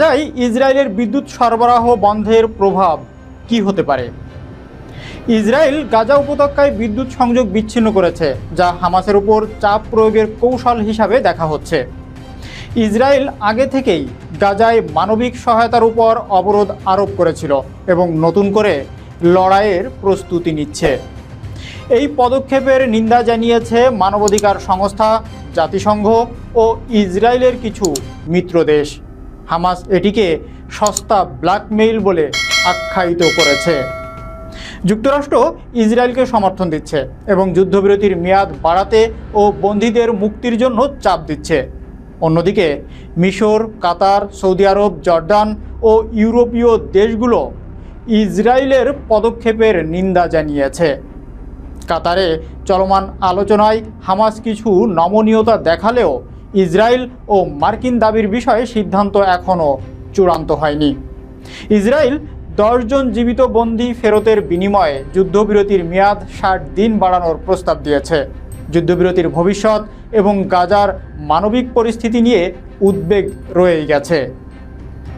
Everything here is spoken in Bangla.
গাজায় ইসরায়েলের বিদ্যুৎ সরবরাহ বন্ধের প্রভাব কি হতে পারে? ইসরায়েল গাজা উপত্যকায় বিদ্যুৎ সংযোগ বিচ্ছিন্ন করেছে, যা হামাসের উপর চাপ প্রয়োগের কৌশল হিসাবে দেখা হচ্ছে। ইসরায়েল আগে থেকেই গাজায় মানবিক সহায়তার উপর অবরোধ আরোপ করেছিল এবং নতুন করে লড়াইয়ের প্রস্তুতি নিচ্ছে। এই পদক্ষেপের নিন্দা জানিয়েছে মানবাধিকার সংস্থা, জাতিসংঘ ও ইসরায়েলের কিছু মিত্র দেশ। হামাস এটিকে সস্তা ব্ল্যাকমেইল বলে আখ্যায়িত করেছে। যুক্তরাষ্ট্র ইসরায়েলকে সমর্থন দিচ্ছে এবং যুদ্ধবিরতির মেয়াদ বাড়াতে ও বন্দীদের মুক্তির জন্য চাপ দিচ্ছে। অন্যদিকে, মিশর, কাতার, সৌদি আরব জর্ডান ও ইউরোপীয় দেশগুলো ইসরায়েলের পদক্ষেপের নিন্দা জানিয়েছে। কাতারে চলমান আলোচনায় হামাস কিছু নমনীয়তা দেখালেও ইসরায়েল ও মার্কিন দাবির বিষয়ে সিদ্ধান্ত এখনও চূড়ান্ত হয়নি। ইসরায়েল দশজন জীবিত বন্দী ফেরতের বিনিময়ে যুদ্ধবিরতির মেয়াদ ষাট দিন বাড়ানোর প্রস্তাব দিয়েছে। যুদ্ধবিরতির ভবিষ্যৎ এবং গাজার মানবিক পরিস্থিতি নিয়ে উদ্বেগ রয়ে গেছে।